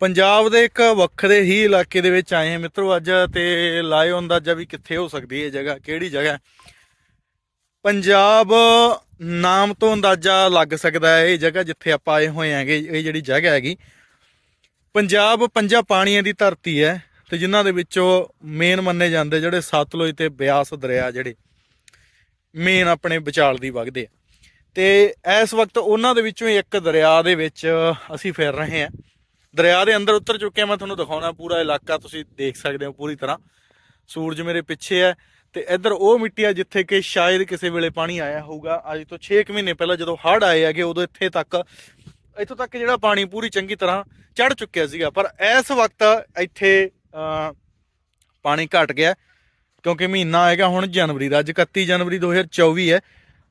ਪੰਜਾਬ ਦੇ ਇੱਕ ਵੱਖਰੇ ਹੀ ਇਲਾਕੇ ਦੇ ਵਿੱਚ ਆਏ ਹਾਂ ਮਿੱਤਰੋ ਅੱਜ ਤੇ ਲਾਇਓ ਅੰਦਾਜ਼ਾ ਵੀ ਕਿੱਥੇ ਹੋ ਸਕਦੀ ਹੈ ਇਹ ਜਗ੍ਹਾ, ਕਿਹੜੀ ਜਗ੍ਹਾ ਪੰਜਾਬ ਨਾਮ ਤੋਂ ਅੰਦਾਜ਼ਾ ਲੱਗ ਸਕਦਾ ਹੈ ਇਹ ਜਗ੍ਹਾ ਜਿੱਥੇ ਆਪਾਂ ਆਏ ਹੋਏ ਆਂਗੇ ਇਹ ਜਿਹੜੀ ਜਗ੍ਹਾ ਹੈਗੀ। ਪੰਜਾਬ ਪੰਜਾਂ ਪਾਣੀਆਂ ਦੀ ਧਰਤੀ ਹੈ ਤੇ ਜਿਨ੍ਹਾਂ ਦੇ ਵਿੱਚੋਂ ਮੇਨ ਮੰਨੇ ਜਾਂਦੇ ਜਿਹੜੇ ਸਤਲੁਜ ਤੇ ਬਿਆਸ ਦਰਿਆ ਜਿਹੜੇ, ਮੇਨ ਆਪਣੇ ਵਿਚਾਲ ਦੀ ਵਗਦੇ ਆ। ਤੇ ਇਸ ਵਕਤ ਉਹਨਾਂ ਦੇ ਵਿੱਚੋਂ ਇੱਕ ਦਰਿਆ ਦੇ ਵਿੱਚ ਅਸੀਂ ਫਿਰ ਰਹੇ ਹਾਂ। ਦਰਿਆ ਦੇ ਅੰਦਰ ਉਤਰ ਚੁੱਕੇ ਹਾਂ, ਮੈਂ ਤੁਹਾਨੂੰ ਦਿਖਾਉਣਾ ਪੂਰਾ ਇਲਾਕਾ, ਤੁਸੀਂ ਦੇਖ ਸਕਦੇ ਹੋ ਪੂਰੀ ਤਰ੍ਹਾਂ। ਸੂਰਜ ਮੇਰੇ ਪਿੱਛੇ ਹੈ ਤੇ ਇੱਧਰ ਉਹ ਮਿੱਟੀ ਆ ਜਿੱਥੇ ਕਿ ਸ਼ਾਇਦ ਕਿਸੇ ਵੇਲੇ ਪਾਣੀ ਆਇਆ ਹੋਊਗਾ। ਅੱਜ ਤੋਂ 6 ਮਹੀਨੇ ਪਹਿਲਾਂ ਜਦੋਂ ਹੜ੍ਹ ਆਏ ਹੈਗੇ, ਉਦੋਂ ਇੱਥੇ ਤੱਕ, ਇੱਥੋਂ ਤੱਕ ਜਿਹੜਾ ਪਾਣੀ ਪੂਰੀ ਚੰਗੀ ਤਰ੍ਹਾਂ ਚੜ ਚੁੱਕਿਆ ਸੀਗਾ। ਪਰ ਇਸ ਵਕਤ ਇੱਥੇ ਪਾਣੀ ਘਟ ਗਿਆ, ਕਿਉਂਕਿ ਮਹੀਨਾ ਆਏਗਾ, ਹੁਣ ਜਨਵਰੀ ਦਾ। ਅੱਜ 31 ਜਨਵਰੀ 2024 ਹੈ।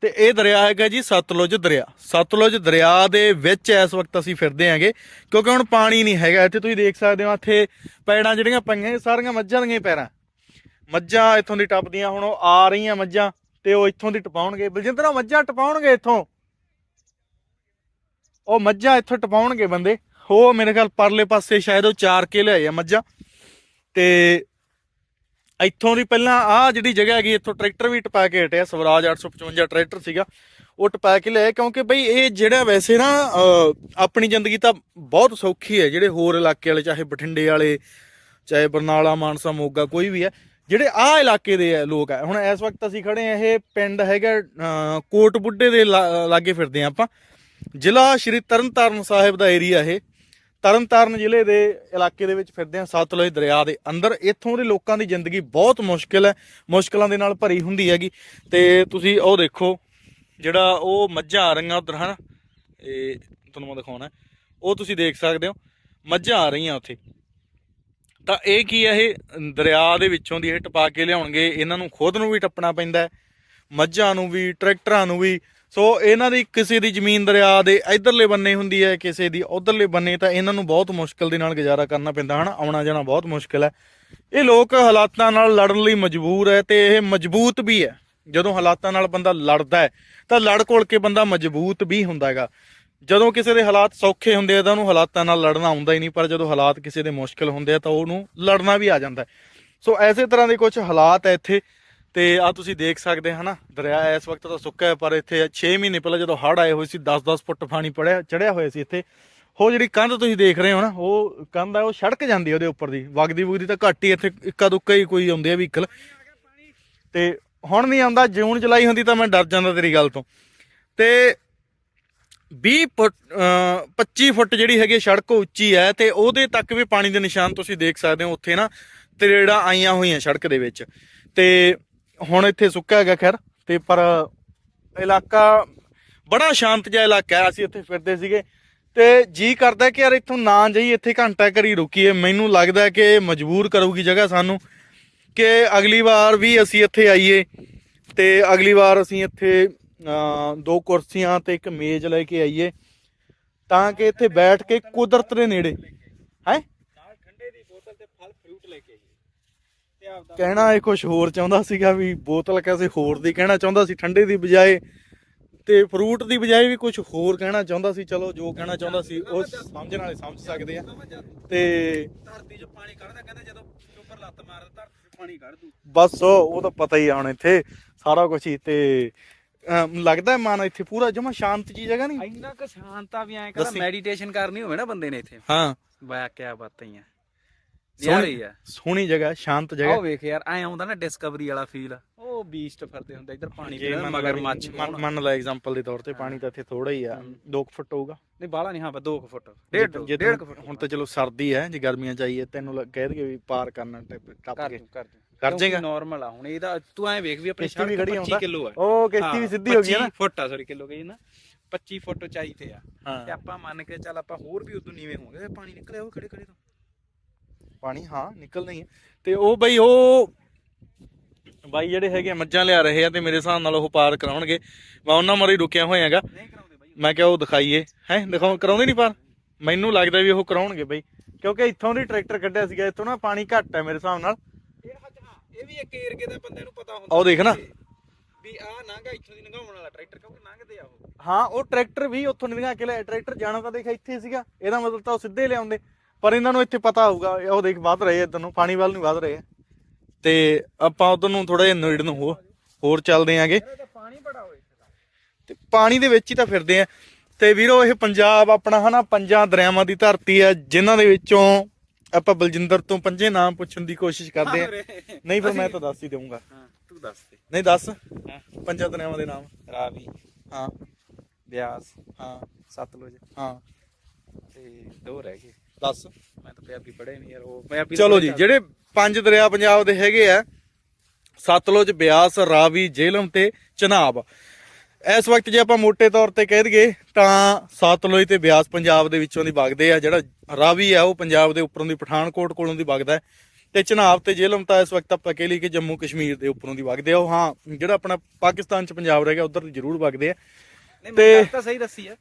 ਤੇ ਇਹ ਦਰਿਆ ਹੈਗਾ ਜੀ ਸਤਲੁਜ ਦਰਿਆ। ਸਤਲੁਜ ਦਰਿਆ ਦੇ ਵਿੱਚ ਇਸ ਵਕਤ ਅਸੀਂ ਫਿਰਦੇ ਆਂਗੇ ਕਿਉਂਕਿ ਹੁਣ ਪਾਣੀ ਨਹੀਂ ਹੈਗਾ। ਇੱਥੇ ਤੁਸੀਂ ਦੇਖ ਸਕਦੇ ਹੋ, ਇੱਥੇ ਪੈੜਾਂ ਜਿਹੜੀਆਂ ਪਈਆਂ ਸਾਰੀਆਂ ਮੱਝਾਂ ਦੀਆਂ ਪੈਰਾਂ। ਮੱਝਾਂ ਇੱਥੋਂ ਦੀ ਟੱਪਦੀਆਂ, ਹੁਣ ਉਹ ਆ ਰਹੀਆਂ ਮੱਝਾਂ ਤੇ ਉਹ ਇੱਥੋਂ ਦੀ ਟਪਾਉਣਗੇ। ਬਲਜਿੰਦਰਾ ਮੱਝਾਂ ਟਪਾਉਣਗੇ ਇੱਥੋਂ? ਉਹ ਮੱਝਾਂ ਇੱਥੋਂ ਟਪਾਉਣਗੇ ਬੰਦੇ। ਉਹ ਮੇਰੇ ਖਿਆਲ, ਪਰਲੇ ਪਾਸੇ ਸ਼ਾਇਦ ਉਹ ਚਾਰ ਕੇ ਲਿਆਏ ਆ ਮੱਝਾਂ। ਤੇ ਇੱਥੋਂ ਦੀ ਪਹਿਲਾਂ ਆਹ ਜਿਹੜੀ ਜਗ੍ਹਾ ਹੈਗੀ, ਇੱਥੋਂ ਟਰੈਕਟਰ ਵੀ ਟਪਾ ਕੇ ਹਟਿਆ, ਸਵਰਾਜ 855 ਟਰੈਕਟਰ ਸੀਗਾ, ਉਹ ਟਪਾ ਕੇ ਲਿਆਏ, ਕਿਉਂਕਿ ਬਈ ਇਹ ਜਿਹੜਾ ਵੈਸੇ ਨਾ ਆਪਣੀ ਜ਼ਿੰਦਗੀ ਤਾਂ ਬਹੁਤ ਸੌਖੀ ਹੈ, ਜਿਹੜੇ ਹੋਰ ਇਲਾਕੇ ਵਾਲੇ, ਚਾਹੇ ਬਠਿੰਡੇ ਵਾਲੇ, ਚਾਹੇ ਬਰਨਾਲਾ, ਮਾਨਸਾ, ਮੋਗਾ, ਕੋਈ ਵੀ ਹੈ, ਜਿਹੜੇ ਆਹ ਇਲਾਕੇ ਦੇ ਲੋਕ ਆ ਹੁਣ ਇਸ ਵਕਤ ਅਸੀਂ ਖੜੇ ਆ ਇਹ ਪਿੰਡ ਹੈਗਾ ਕੋਟ ਬੁੱਢੇ ਦੇ ਲਾ- ਲਾਗੇ ਫਿਰਦੇ ਆ ਆਪਾਂ। ਜ਼ਿਲ੍ਹਾ ਸ਼੍ਰੀ ਤਰਨਤਾਰਨ ਸਾਹਿਬ ਦਾ ਏਰੀਆ ਇਹ। ਤਰਨਤਾਰਨ ਜ਼ਿਲ੍ਹੇ ਦੇ ਇਲਾਕੇ ਦੇ ਵਿੱਚ ਫਿਰਦੇ ਆ ਸਤਲੁਜ ਦਰਿਆ ਦੇ ਅੰਦਰ। ਇੱਥੋਂ ਦੇ ਲੋਕਾਂ ਦੀ ਜ਼ਿੰਦਗੀ ਬਹੁਤ ਮੁਸ਼ਕਿਲ ਹੈ। ਮੁਸ਼ਕਲਾਂ ਦੇ ਨਾਲ ਭਰੀ ਹੁੰਦੀ ਹੈਗੀ। ਤੇ ਤੁਸੀਂ ਉਹ ਦੇਖੋ, ਜਿਹੜਾ ਉਹ ਮੱਝਾਂ ਆ ਰਹੀਆਂ ਉਧਰ, ਹਨ? ਇਹ ਤੁਹਾਨੂੰ ਮੈਂ ਦਿਖਾਉਣਾ। ਉਹ ਤੁਸੀਂ ਦੇਖ ਸਕਦੇ ਹੋ। ਮੱਝਾਂ ਆ ਰਹੀਆਂ ਉੱਥੇ। ਤਾਂ ਇਹ ਕੀ ਹੈ, ਇਹ ਦਰਿਆ ਦੇ ਵਿੱਚੋਂ ਦੀ ਇਹ ਟਪਾ ਕੇ ਲਿਆਉਣਗੇ। ਇਹਨਾਂ ਨੂੰ ਖੁਦ ਨੂੰ ਵੀ ਟੱਪਣਾ ਪੈਂਦਾ ਮੱਝਾਂ ਨੂੰ ਵੀ, ਟਰੈਕਟਰਾਂ ਨੂੰ ਵੀ ਸੋ ਇਹਨਾਂ ਦੀ ਕਿਸੇ ਦੀ ਜ਼ਮੀਨ ਦਰਿਆ ਦੇ ਇਧਰਲੇ ਬੰਨੇ ਹੁੰਦੀ ਹੈ, ਕਿਸੇ ਦੀ ਉਧਰਲੇ ਬੰਨੇ, ਤਾਂ ਇਹਨਾਂ ਨੂੰ ਬਹੁਤ ਮੁਸ਼ਕਲ ਦੇ ਨਾਲ ਗੁਜ਼ਾਰਾ ਕਰਨਾ ਪੈਂਦਾ, ਹਨ? ਆਉਣਾ ਜਾਣਾ ਬਹੁਤ ਮੁਸ਼ਕਲ ਹੈ। ਇਹ ਲੋਕ ਹਾਲਾਤਾਂ ਨਾਲ ਲੜਨ ਲਈ ਮਜਬੂਰ ਹੈ ਤੇ ਇਹ ਮਜ਼ਬੂਤ ਵੀ ਹੈ। ਜਦੋਂ ਹਾਲਾਤਾਂ ਨਾਲ ਬੰਦਾ ਲੜਦਾ ਹੈ, ਤਾਂ ਲੜ ਕੋਲ ਕੇ ਬੰਦਾ ਮਜ਼ਬੂਤ ਵੀ ਹੁੰਦਾ ਹੈਗਾ। ਜਦੋਂ ਕਿਸੇ ਦੇ ਹਾਲਾਤ ਸੌਖੇ ਹੁੰਦੇ ਆ, ਤਾਂ ਉਹਨੂੰ ਹਾਲਾਤਾਂ ਨਾਲ ਲੜਨਾ ਆਉਂਦਾ ਹੀ ਨਹੀਂ, ਪਰ ਜਦੋਂ ਹਾਲਾਤ ਕਿਸੇ ਦੇ ਮੁਸ਼ਕਲ ਹੁੰਦੇ ਆ, ਤਾਂ ਉਹਨੂੰ ਲੜਨਾ ਵੀ ਆ ਜਾਂਦਾ ਸੋ ਐਸੇ ਤਰ੍ਹਾਂ ਦੇ ਕੁਝ ਹਾਲਾਤ ਹੈ ਇੱਥੇ। ਤੇ ਆ ਤੁਸੀਂ ਦੇਖ ਸਕਦੇ ਹਨਾ, ਦਰਿਆ ਇਸ ਵਕਤ ਤਾਂ ਸੁੱਕਾ ਹੈ, ਪਰ ਇੱਥੇ 6 ਮਹੀਨੇ ਪਹਿਲਾਂ ਜਦੋਂ ਹੜ੍ਹ ਆਏ ਹੋਏ ਸੀ 10-10 ਫੁੱਟ ਪਾਣੀ ਪੜਿਆ ਚੜਿਆ ਹੋਇਆ ਸੀ ਇੱਥੇ। ਉਹ ਜਿਹੜੀ ਕੰਧ ਤੁਸੀਂ ਦੇਖ ਰਹੇ ਹੋ ਨਾ, ਉਹ ਕੰਧ ਆ, ਉਹ ਸੜਕ ਜਾਂਦੀ ਉਹਦੇ ਉੱਪਰ ਦੀ। ਵਗਦੀ ਵਗਦੀ ਤਾਂ ਘੱਟ ਹੀ ਇੱਥੇ ਇੱਕਾ ਦੁੱਕਾ ਹੀ ਕੋਈ ਆਉਂਦੇ ਆ ਵਹੀਕਲ ਤੇ ਹੁਣ ਨਹੀਂ ਆਉਂਦਾ, ਜੂਨ, ਜੁਲਾਈ ਹੁੰਦੀ ਤਾਂ ਮੈਂ ਡਰ ਜਾਂਦਾ ਤੇਰੀ ਗੱਲ ਤੋਂ। ਤੇ 20 ਫੁੱਟ, ਅਹ 25 ਫੁੱਟ ਜਿਹੜੀ ਹੈਗੀ ਸੜਕ ਉੱਚੀ ਹੈ ਤੇ ਉਹਦੇ ਤੱਕ ਵੀ ਪਾਣੀ ਦੇ ਨਿਸ਼ਾਨ ਤੁਸੀਂ ਦੇਖ ਸਕਦੇ ਹੋ ਉੱਥੇ ਨਾ, ਤਰੇੜਾਂ ਆਈਆਂ ਹੋਈਆਂ ਸੜਕ ਦੇ ਵਿੱਚ। ਤੇ ਹੁਣ ਇੱਥੇ ਸੁੱਕਾ ਹੈਗਾ ਖੈਰ, ਤੇ ਪਰ ਇਲਾਕਾ ਬੜਾ ਸ਼ਾਂਤ ਜਿਹਾ ਇਲਾਕਾ ਹੈ, ਅਸੀਂ ਇੱਥੇ ਫਿਰਦੇ ਸੀਗੇ। ਤੇ ਜੀ ਕਰਦਾ ਕਿ ਯਾਰ ਇੱਥੋਂ ਨਾ ਜਾਈਏ ਇੱਥੇ ਘੰਟਾ ਘਰੀ ਰੁਕੀਏ। ਮੈਨੂੰ ਲੱਗਦਾ ਕਿ ਮਜਬੂਰ ਕਰੂਗੀ ਜਗ੍ਹਾ ਸਾਨੂੰ ਕਿ ਅਗਲੀ ਵਾਰ ਵੀ ਅਸੀਂ ਇੱਥੇ ਆਈਏ ਤੇ ਅਗਲੀ ਵਾਰ ਅਸੀਂ ਇੱਥੇ ਦੋ ਕੁਰਸੀਆਂ ਤੇ ਇੱਕ ਮੇਜ਼ ਲੈ ਕੇ ਆਈਏ ਤਾਂ ਕਿ ਇੱਥੇ ਬੈਠ ਕੇ ਕੁਦਰਤ ਦੇ ਨੇੜੇ, ਹੈ? ਨਾਲ ਠੰਡੇ ਦੀ ਬੋਤਲ ਤੇ ਫਲ ਫਰੂਟ ਲੈ ਕੇ ਆਈਏ। ਕਹਿਣਾ ਇਹ ਕੁਝ ਹੋਰ ਚਾਹੁੰਦਾ ਸੀਗਾ ਵੀ ਬੋਤਲ ਕਿਸੇ ਹੋਰ ਦੀ ਕਹਿਣਾ ਚਾਹੁੰਦਾ ਸੀ ਠੰਡੇ ਦੀ ਬਜਾਏ। ਤੇ ਫਰੂਟ ਦੀ ਬਜਾਏ ਵੀ ਕੁਝ ਹੋਰ ਕਹਿਣਾ ਚਾਹੁੰਦਾ ਸੀ ਚਲੋ ਜੋ ਕਹਿਣਾ ਚਾਹੁੰਦਾ ਸੀ ਉਹ ਸਮਝਣ ਵਾਲੇ ਸਮਝ ਸਕਦੇ ਆ। ਤੇ ਧਰਤੀ 'ਚ ਪਾਣੀ ਕੱਢਦਾ ਕਹਿੰਦਾ ਜਦੋਂ ਉੱਪਰ ਲੱਤ ਮਾਰਦਾ ਧਰਤੀ 'ਚ ਪਾਣੀ ਕੱਢ ਦੂ। ਬਸ ਉਹ ਤਾਂ ਪਤਾ ਹੀ ਆ ਹੁਣ ਇੱਥੇ ਸਾਰਾ ਕੁਝ ਹੀ ਤੇ ਅਮ, ਲੱਗਦਾ ਮਨ ਇੱਥੇ ਪੂਰਾ ਜਮਾ ਸ਼ਾਂਤ ਜੀ ਜਗ੍ਹਾ ਨਹੀਂ ਇੰਨਾ ਕੁ ਸ਼ਾਂਤਾ ਵੀ ਐਂ ਕਹਿੰਦਾ ਦੱਸੀ। ਮੈਡੀਟੇਸ਼ਨ ਕਰਨੀ ਹੋਵੇ ਨਾ ਬੰਦੇ ਨੇ ਇੱਥੇ। ਹਾਂ। ਵਾਹ ਕੀ ਬਾਤਾਂ ਹੀ ਆ। ਸੋਹਣੀ- ਹੀ ਆ। ਸੋਹਣੀ ਜਗ੍ਹਾ ਸ਼ਾਂਤ ਜਗ੍ਹਾ। ਆਹ ਵੇਖ ਯਾਰ ਐ ਆਉਂਦਾ ਨਾ ਡਿਸਕਵਰੀ ਵਾਲਾ ਫੀਲ ਉਹ ਬੀਸਟ ਫਿਰਦੇ ਹੁੰਦੇ ਇੱਧਰ ਪਾਣੀ ਜੇ ਪੀਂਦਾ ਮੰਨ ਮਗਰ ਮੱਛ ਮੰਨ- ਮੰਨ ਲੈ ਐਗਜ਼ਾਮਪਲ ਦੇ ਤੌਰ ਤੇ ਪਾਣੀ ਤਾਂ ਇੱਥੇ ਥੋੜਾ ਹੀ ਆ 2 ਫੁੱਟ ਹੋਊਗਾ। ਨਹੀਂ ਬਾਹਲਾ ਨਹੀਂ ਹਾਂ ਬਸ 2 ਫੁੱਟ। ਡੇਢ ਜੇ ਡੇਢ ਕੁ ਫੁੱਟ ਹੁਣ ਤਾਂ ਚਲੋ ਸਰਦੀ ਹੈ ਜੇ ਗਰਮੀਆਂ ਚਾਹੀਏ ਤੈਨੂੰ ਕਹਿ ਦਈਏ ਵੀ ਪਾਰ ਕਰਨਾ ਟੱਪ ਟੱਪ ਕਰ ਕੇ। ਦੂੰ ਕਰ ਦੂੰ। ਕਰ ਜਾਏਗਾ? ਨਾਰਮਲ ਆ ਹੁਣ ਇਹਦਾ ਤੂੰ ਐ ਵੇਖ ਵੀ ਆਪਣੀ ਕਿਸ਼ਤੀ ਵੀ ਸੜਕ ਖੜੀ 25 ਹੁੰਦਾ। ਕਿਲੋ ਆ। ਉਹ ਕਿਸ਼ਤੀ ਵੀ ਸਿੱਧੀ ਹੋ ਗਈ ਹੈ ਨਾ। 25 ਫੁੱਟ ਆ ਸੌਰੀ ਕਿਲੋ ਗਈ ਨਾ। 25 ਫੁੱਟ ਉਚਾਈ ਤੇ ਆ। ਤੇ ਹਾਂ ਆਪਾਂ ਮੰਨ ਕੇ ਚੱਲ ਆਪਾਂ ਹੋਰ ਵੀ ਉਦੋਂ ਨੀਵੇਂ ਹੋਵਾਂਗੇ ਪਾਣੀ ਨਿਕਲਿਆ ਉਹ ਖੜੇ ਖੜੇ ਤੋਂ? ਪਾਣੀ ਹਾਂ ਨਿਕਲਦਾ ਹੀ ਹੈ। ਤੇ ਉਹ ਬਈ ਉਹ ਬਾਈ ਜਿਹੜੇ ਹੈਗੇ ਮੱਝਾਂ ਲਿਆ ਰਹੇ ਆ ਤੇ ਮੇਰੇ ਹਿਸਾਬ ਨਾਲ ਉਹ ਪਾਰ ਕਰਾਉਣਗੇ। ਮੈਂ ਉਹਨਾਂ ਮਰੀ ਰੁਕਿਆ ਨਹੀਂ ਕਰਾਉਂਦੇ ਬਾਈ ਮੈਂ ਕਿਹਾ ਉਹ ਦਿਖਾਈਏ। ਹੈ ਦਿਖਾਉ ਕਰਾਉਂਦੇ ਨਹੀਂ ਪਾਰ? ਮੈਨੂੰ ਲੱਗਦਾ ਵੀ ਉਹ ਕਰਾਉਣਗੇ ਬਈ। ਕਿਉਂਕਿ ਇੱਥੋਂ ਦੀ ਟਰੈਕਟਰ ਕੱਢਿਆ ਸੀਗਾ ਇੱਥੋਂ ਨਾ ਪਾਣੀ ਘੱਟ ਹੈ ਮੇਰੇ ਹਿਸਾਬ ਨਾਲ। ਇਹ ਵੀ ਇੱਕ ਏਰਗੇ ਦਾ ਬੰਦੇ ਨੂੰ ਪਤਾ ਹੁੰਦਾ ਉਹ ਦੇਖ ਨਾ। ਵੀ ਆ ਨਾਂਗਾ ਇੱਥੋਂ ਦੀ ਨਗਾਉਣ ਵਾਲਾ ਟਰੈਕਟਰ ਕਿਉਂਕਿ ਲੰਘਦੇ ਆ ਉਹ। ਹਾਂ ਉਹ ਟਰੈਕਟਰ ਵੀ ਉੱਥੋਂ ਨਿਕਲ ਕੇ ਲਿਆ ਟਰੈਕਟਰ ਜਾਣਾ ਤਾਂ ਦੇਖ ਇੱਥੇ ਸੀਗਾ। ਇਹਦਾ ਮਤਲਬ ਤਾਂ ਉਹ ਸਿੱਧੇ ਲਿਆਉਂਦੇ। ਪਰ ਇਹਨਾਂ ਨੂੰ ਇੱਥੇ ਪਤਾ ਹੋਊਗਾ ਇਹ ਉਹ ਦੇਖ ਵੱਧ ਰਹੇ ਇਧਰ ਨੂੰ ਪਾਣੀ ਵੱਲ ਨੂੰ ਵੱਧ ਰਹੇ ਆ। ਤੇ ਆਪਾਂ ਉਧਰ ਨੂੰ ਥੋੜਾ ਜਿਹਾ ਨੇੜੇ ਨੂੰ ਹੋ ਹੋਰ ਚੱਲਦੇ ਆਂਗੇ। ਪਾਣੀ ਬੜਾ ਹੋਏ ਤੇ ਪਾਣੀ ਦੇ ਵਿੱਚ ਹੀ ਤਾਂ ਫਿਰਦੇ ਆ। ਤੇ ਵੀਰੋ ਇਹ ਪੰਜਾਬ ਆਪਣਾ ਹਨਾ ਪੰਜਾਂ ਦਰਿਆਵਾਂ ਦੀ ਧਰਤੀ ਆ ਜਿਨ੍ਹਾਂ ਦੇ ਵਿੱਚੋਂ ਆਪਾਂ ਬਲਜਿੰਦਰ ਤੋਂ ਪੰਜੇ ਨਾਮ ਪੁੱਛਣ ਦੀ ਕੋਸ਼ਿਸ਼ ਕਰਦੇ ਆ। ਨਹੀਂ ਫਿਰ ਮੈਂ ਤਾਂ ਦੱਸ ਹੀ ਦਊਂਗਾ। ਹਾਂ ਤੂੰ ਦੱਸ ਦੇ। ਨਹੀਂ ਦੱਸ। ਹਾਂ। ਪੰਜਾਂ ਦਰਿਆਵਾਂ ਦੇ ਨਾਮ। ਰਾਵੀ। ਹਾਂ। ਬਿਆਸ। ਹਾਂ। ਸਤਲੁਜ। ਹਾਂ। ਤੇ ਦੋ ਰਹਿ ਗਏ। ਦੱਸ ਮੈਂ ਤਾਂ ਪੰਜਾਬੀ ਪੜ੍ਹੇ ਨਹੀਂ ਯਾਰ ਉਹ ਪੰਜਾਬੀ ਚਲੋ ਜੀ ਜਿਹੜੇ ਪੰਜ ਦਰਿਆ ਪੰਜਾਬ ਦੇ ਹੈਗੇ ਆ ਸਤਲੁਜ ਬਿਆਸ ਰਾਵੀ ਜੇਹਲਮ ਤੇ ਚਨਾਬ। ਇਸ ਵਕਤ ਜੇ ਆਪਾਂ ਮੋٹے ਤੌਰ ਤੇ ਕਹਿ ਦਈਏ ਤਾਂ ਸਤਲੁਜ ਤੇ ਬਿਆਸ ਪੰਜਾਬ ਦੇ ਵਿੱਚੋਂ ਦੀ ਵਗਦੇ ਆ ਜਿਹੜਾ ਰਾਵੀ ਆ ਉਹ ਪੰਜਾਬ ਦੇ ਉੱਪਰੋਂ ਦੀ ਪਠਾਨਕੋਟ ਕੋਲੋਂ ਦੀ ਵਗਦਾ ਤੇ ਚਨਾਬ ਤੇ ਜੇਹਲਮ ਤਾਂ ਇਸ ਵਕਤ ਆਪਾਂ ਕਹਿ ਲਈ ਕਿ ਜੰਮੂ ਕਸ਼ਮੀਰ ਦੇ ਉੱਪਰੋਂ ਦੀ ਵਗਦੇ ਆ। ਉਹ ਹਾਂ ਜਿਹੜਾ ਆਪਣਾ ਪਾਕਿਸਤਾਨ ਚ ਪੰਜਾਬ ਰਹਿ ਗਿਆ ਉਧਰ ਜ਼ਰੂਰ ਵਗਦੇ ਆ। ਤਾਂ ਸਹੀ ਦੱਸੀ ਆ।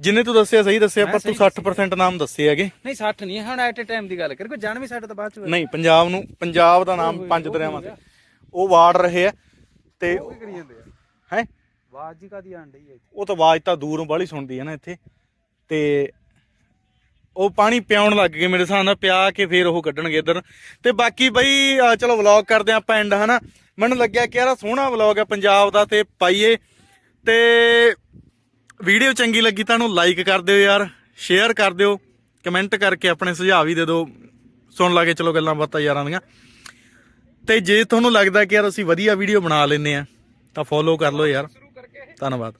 ਜਿੰਨੇ ਤੂੰ ਦੱਸਿਆ ਸਹੀ ਦੱਸਿਆ ਪਰ ਤੂੰ ਸਹੀ 60% ਨਾਮ ਦੱਸੇ ਹੈਗੇ। ਨਹੀਂ 60 ਨਹੀਂ ਹੁਣ ਐਟ ਅ ਟਾਈਮ ਦੀ ਗੱਲ ਕਰ ਕੋਈ ਜਾਣ ਵੀ ਸਾਡੇ ਤੋਂ ਬਾਅਦ ਚ। ਨਹੀਂ ਪੰਜਾਬ ਨੂੰ ਪੰਜਾਬ ਦਾ ਨਾਮ ਪੰਜ ਦਰਿਆਵਾਂ ਤੇ। ਉਹ ਵਾੜ ਰਹੇ ਆ ਤੇ ਉਹ ਕੀ ਕਰੀ ਜਾਂਦੇ ਆ? ਹੈ? ਆਵਾਜ਼ ਜੀ ਕਾਦੀ ਆਣ ਡਈ ਹੈ ਉਹ ਤਾਂ ਆਵਾਜ਼ ਤਾਂ ਦੂਰੋਂ ਬਾਹਲੀ ਸੁਣਦੀ ਹੈ ਨਾ ਇੱਥੇ। ਤੇ ਉਹ ਪਾਣੀ ਪਿਆਉਣ ਲੱਗ ਗਏ ਮੇਰੇ ਹਿਸਾਬ ਨਾਲ ਪਿਆ ਕੇ ਫੇਰ ਉਹ ਕੱਢਣਗੇ ਇੱਧਰ। ਤੇ ਬਾਕੀ ਬਈ ਚਲੋ ਵਲੌਗ ਕਰਦੇ ਆਂ ਆਪਾਂ ਐਂਡ ਹਨਾ। ਮੈਨੂੰ ਲੱਗਿਆ ਕਿ ਯਾਰ ਸੋਹਣਾ ਵਲੌਗ ਹੈ ਪੰਜਾਬ ਦਾ ਤੇ ਪਾਈਏ। ਤੇ ਵੀਡੀਓ ਚੰਗੀ ਲੱਗੀ ਤਾਂ ਉਹਨੂੰ ਲਾਈਕ ਕਰ ਦਿਓ ਯਾਰ ਸ਼ੇਅਰ ਕਰ ਦਿਓ ਕਮੈਂਟ ਕਰਕੇ ਆਪਣੇ ਸੁਝਾਅ ਵੀ ਦੇ ਦਿਓ। ਸੁਣ ਲਾ ਕੇ ਚਲੋ ਗੱਲਾਂ ਬਾਤਾਂ ਯਾਰਾਂ ਦੀਆਂ। ਤੇ ਜੇ ਤੁਹਾਨੂੰ ਲੱਗਦਾ ਕਿ ਯਾਰ ਅਸੀਂ ਵਧੀਆ ਵੀਡੀਓ ਬਣਾ ਲੈਨੇ ਆ ਤਾਂ ਫੋਲੋ ਕਰ ਲਓ ਯਾਰ। ਧੰਨਵਾਦ।